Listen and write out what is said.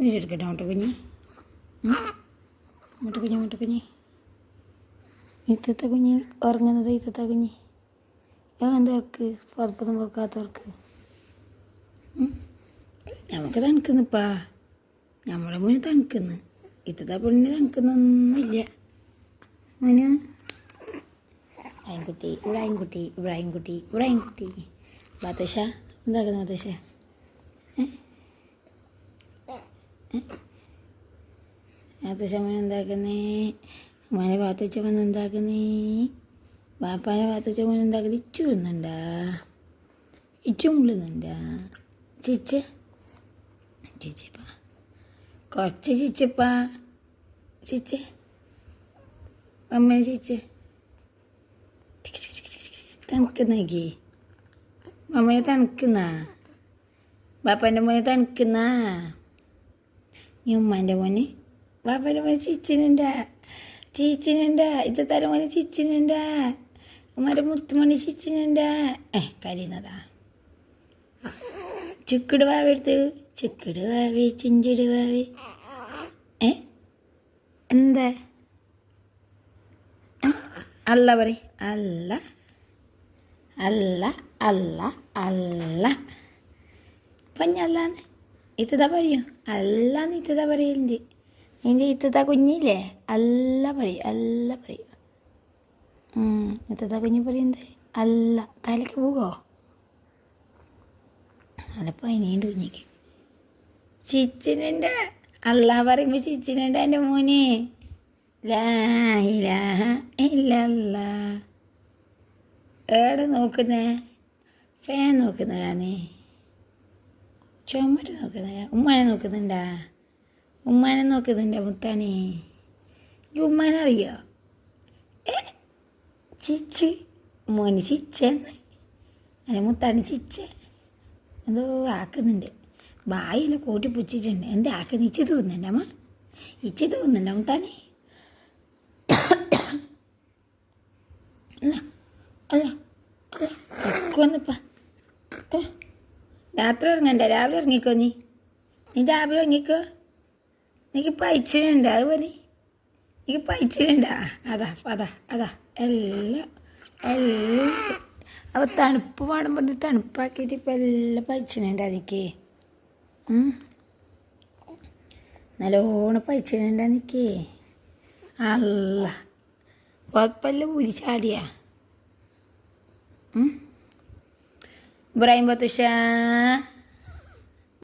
വീടെടുക്കട്ടെ മുട്ട കുഞ്ഞി. മുട്ട കുഞ്ഞി മുട്ട കുഞ്ഞി. ഇത്തത്തെ കുഞ്ഞി ഉറങ്ങുന്നത് ഇത്തത്തെ കുഞ്ഞി. എന്തവർക്ക് പുറപ്പൊന്നും വെക്കാത്തവർക്ക് നമുക്ക് തണുക്കുന്നിപ്പാ. നമ്മളെ മുന്നിൽ തണുക്കുന്നു. ഇത്തത്തെ പെണ്ണിന് തണുക്കുന്നൊന്നുമില്ല. മോനു? ഇബ്രാഹിംകുട്ടി ഇബ്രാഹിംകുട്ടി ഇബ്രാഹിംകുട്ടി ഇബ്രാഹിംകുട്ടി ബാത്തൂഷ എന്താക്കുന്നു ബാത്തൂഷ? ബാത്തൂഷ മോൻ എന്താക്കുന്നേ മോനെ ബാത്തൂച്ച മോൻ എന്താക്കുന്നേ? ബാപ്പാനെ ബാത്തൂച്ച മോൻ എന്താക്കുന്നത് ഇച്ചു വരുന്നുണ്ടാ ഇച്ചു മുള്ളുന്നുണ്ടാ? ചിച്ച? ചിച്ചപ്പാ കുറച്ച് ചിച്ചപ്പാ ചിച്ച അമ്മ ചിച്ച? തണുക്കുന്നേക്ക് അമ്മനെ തണുക്കുന്ന ബാപ്പാന്റെ മോനെ തണുക്കുന്ന ഉമ്മാന്റെ മോന്. ബാപ്പന്റെ മോന് ചിച്ചിനുണ്ടാ. ചീച്ചിനുണ്ടാ. ഇത് തല മോന് ചിച്ചിനുണ്ടാ. ഉമ്മാന്റെ മുത്തുമണി ചിച്ചിനുണ്ടാ. ഏ കരയുന്നതാ. ചുക്കിട് വാവെടുത്ത് ചുക്കിട് വാവി ചിഞ്ചിട് വാവി. ഏ? എന്താ? അല്ല പറ അല്ല. അല്ല അല്ല അല്ല. പഞ്ഞല്ലാന്ന് ഇത്തതാ പറയും? അല്ലാന്ന് ഇത്തതാ പറയലുണ്ട് നിന്റെ ഇത്തതാ കുഞ്ഞില്ലേ? അല്ല പറയും അല്ല പറയും. ഇത്തതാ കുഞ്ഞ് പറയുന്നത് അല്ല. തലക്ക് പോകോ അല്ലപ്പോൾ അതിനേണ്ട് കുഞ്ഞിക്ക്. ചിച്ചിനുണ്ട്. അല്ല പറയുമ്പോൾ ചിച്ചിനുണ്ട് എന്റെ മോനെ. ലാ ഇലാഹ ഇല്ലല്ലാ. ഏടെ നോക്കുന്നേ? ഫാൻ നോക്കുന്ന കാണേ ചുമര് നോക്കുന്നില്ല ഉമ്മാനെ നോക്കുന്നുണ്ടാ? ഉമ്മാനെ നോക്കുന്നുണ്ടാ മുത്താണി? ഈ ഉമ്മാനെ അറിയോ? ഏ? ചിച്ച്. മോന് ചിച്ചെന്ന്. അല്ല മുത്താണി ചിച്ച. എന്തോ ആക്കുന്നുണ്ട്. ബായിൽ കൂട്ടി പുച്ചിട്ടുണ്ട്. എന്താ ആക്കുന്ന? ഇച്ച തോന്നുന്നുണ്ട് അമ്മ ഇച്ച തോന്നുന്നുണ്ടോ മുത്താണി? അല്ല അല്ല അല്ല വന്നപ്പാ രാത്രി ഇറങ്ങണ്ട രാവിലെ ഇറങ്ങിക്കോ നീ? നീ രാവിലെ ഇറങ്ങിക്കോ നീക്ക് പൈച്ചിലുണ്ട് അത് പോലെ നീക്ക് പൈച്ചിലുണ്ടാ. അതാ അതാ അതാ. എല്ലാം എല്ലാം. അപ്പോൾ തണുപ്പ് പാടുമ്പോൾ തണുപ്പാക്കിയിട്ട് ഇപ്പം എല്ലാം പൈച്ചിനുണ്ട് അതിക്ക്. നല്ലോണം പൈച്ചിനുണ്ട് നിക്ക് അല്ല. കുഴപ്പമില്ല ഊരി ചാടിയാ. ഇബ്രാഹിം ബത്തുഷ